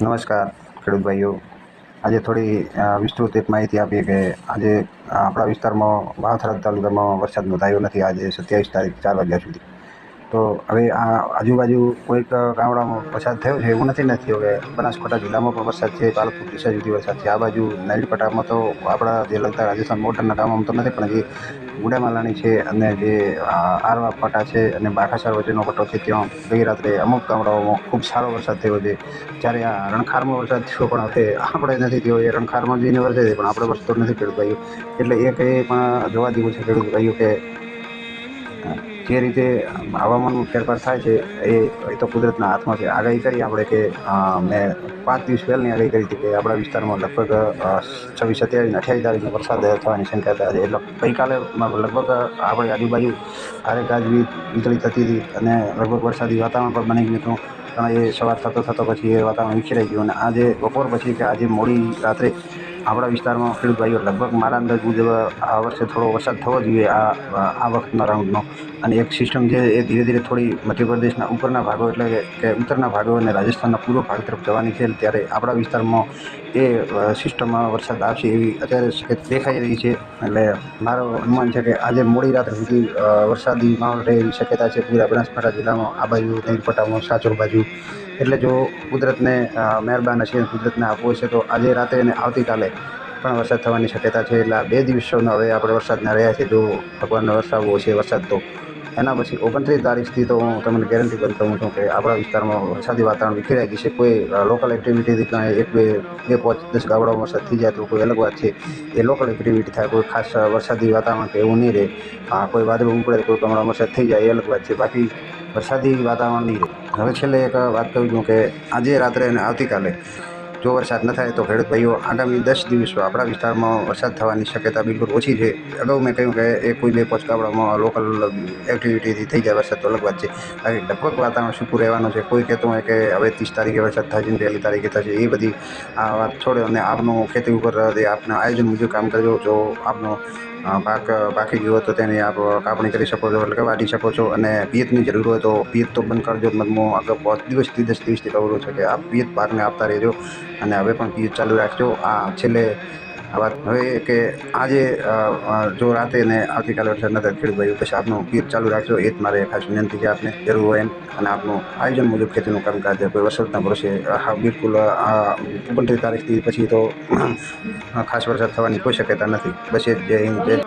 નમસ્કાર ખેડૂત ભાઈઓ આજે થોડી વિસ્તૃત એક માહિતી આપીએ કે આજે આપણા વિસ્તારમાં વાવથરા તાલુકામાં વરસાદ નોંધાયો નથી. આજે સત્યાવીસ તારીખ ચાર વાગ્યા સુધી. તો હવે આ આજુબાજુ કોઈક ગામડામાં વરસાદ થયો છે એવું નથી નથી. હવે બનાસકાંઠા જિલ્લામાં પણ વરસાદ છે, પાલનપુર ડીસા સુધી વરસાદ છે. આ બાજુ નાઈડપટામાં તો આપણા જે લગતા રાજસ્થાન મોટરના ગામમાં તો નથી, પણ જે ગુડામાલાણી છે અને જે આરવા પટા છે અને બાખાસર વચ્ચેનો પટ્ટો છે, ત્યાં ગઈ રાત્રે અમુક ગામડાઓમાં ખૂબ સારો વરસાદ થયો છે. જ્યારે આ રણખારમાં વરસાદ થયો પણ હવે આપણે નથી થયો. એ રણખારમાં જઈને વરસે પણ આપણે વરસતો નથી ખેડૂત ભાઈઓ. એટલે એ કંઈ પણ જોવા જેવું છે ખેડૂત ભાઈઓ કે જે રીતે હવામાનમાં ફેરફાર થાય છે, એ તો કુદરતના હાથમાં છે. આગાહી કરી આપણે કે મેં પાંચ દિવસ પહેલાંની આગાહી કરી હતી કે આપણા વિસ્તારમાં લગભગ છવ્વીસ, સત્યાવીસ ને અઠ્યાવીસ તારીખનો વરસાદ થવાની શક્યતા છે. એટલે ગઈકાલે લગભગ આપણે આજુબાજુ ભારે ગાજવી વીજળી થતી હતી અને લગભગ વરસાદી વાતાવરણ પણ બની ગયું હતું. પણ એ સવાર થતો થતો પછી એ વાતાવરણ વિખેરાઈ ગયું. અને આજે બપોર પછી કે આજે મોડી રાત્રે આપણા વિસ્તારમાં ખેડૂત ભાઈઓ લગભગ મારા અંદાજ મુજબ, આ વર્ષે થોડો વરસાદ થવો જોઈએ આ આ વખતના રાઉન્ડનો. અને એક સિસ્ટમ છે એ ધીરે ધીરે થોડી મધ્યપ્રદેશના ઉપરના ભાગો એટલે કે ઉત્તરના ભાગો અને રાજસ્થાનના પૂર્વ ભાગ તરફ જવાની છે. ત્યારે આપણા વિસ્તારમાં એ સિસ્ટમમાં વરસાદ આવશે એવી અત્યારે દેખાઈ રહી છે. એટલે મારો અનુમાન છે કે આજે મોડી રાત્રે સુધી વરસાદી માહોલ રહે એવી શક્યતા છે. પૂરા બનાસકાંઠા જિલ્લામાં આ બાજુ નૈનપટામાં સાચોર બાજુ. એટલે જો કુદરતને મહેરબાન હશે કુદરતને આપવો છે તો આજે રાતે અને આવતીકાલે પણ વરસાદ થવાની શક્યતા છે એટલે બે દિવસોનો હવે આપણે વરસાદના રહ્યા છે જો ભગવાનનો વરસાવવો છે વરસાદ, તો એના પછી ઓગણત્રીસ તારીખથી તો હું તમને ગેરંટી કરી કહું છું કે આપણા વિસ્તારમાં વરસાદી વાતાવરણ વિખેરાઈ ગઈ છે. કોઈ લોકલ એક્ટિવિટીથી કાંઈ એક, બે બે, પાંચ, દસ ગામડામાં વરસાદ થઈ જાય તો કોઈ અલગ વાત છે. એ લોકલ એક્ટિવિટી થાય, કોઈ ખાસ વરસાદી વાતાવરણ કે એવું નહીં રહે. હા, કોઈ વાદળું ઉપડે કોઈ ગામડામાં વરસાદ થઈ જાય, એ અલગ વાત છે. બાકી વરસાદી વાતાવરણ નહીં રહે. હવે છેલ્લે એક વાત કહું છું કે આજે રાત્રે અને આવતીકાલે જો વરસાદ ન થાય તો ખેડૂત ભાઈઓ આગામી દસ દિવસો આપણા વિસ્તારમાં વરસાદ થવાની શક્યતા બિલકુલ ઓછી છે. અગાઉ મેં કહ્યું કે એ કોઈ બે પાંચ ગામડામાં લોકલ એક્ટિવિટીથી થઈ જાય વરસાદ તો અલગ વાત છે. બાકી લગભગ વાતાવરણ સૂકું રહેવાનું છે. કોઈ કહેતું હોય કે હવે ત્રીસ તારીખે વરસાદ છે પહેલી તારીખે થશે એ બધી આ વાત છોડે અને આપનું ખેતી ઉપર આપના આયોજન મુજબ કામ કરજો. જો આપનો પાક પાકી ગયો તો તેની આપ કાપણી કરી શકો છો એટલે કે વાટી શકો છો અને પિયતની જરૂર હોય તો પિયત તો બંધ કરજો મતમાં આગળ પાંચ દિવસથી દસ દિવસથી કહું છું કે આ પિયત પાકને આપતા રહેજો અને હવે પણ પિયત ચાલુ રાખજો. આ છેલ્લે વાત હવે કે આજે જો રાતે ને આવતીકાલે વરસાદ નથી ખેડૂત ભાઈઓ પછી આપનું ગીત ચાલુ રાખજો. એ જ મારે ખાસ વિનંતી છે આપને. જરૂર હોય એમ. અને આપનું આયોજન મુજબ ખેતીનું કામકાજ કોઈ વરસાદના ભરોસે હા, બિલકુલ ઓગણત્રીસ તારીખથી પછી તો ખાસ વરસાદ થવાની કોઈ શક્યતા નથી. બસ એ જય હિન્દ, જય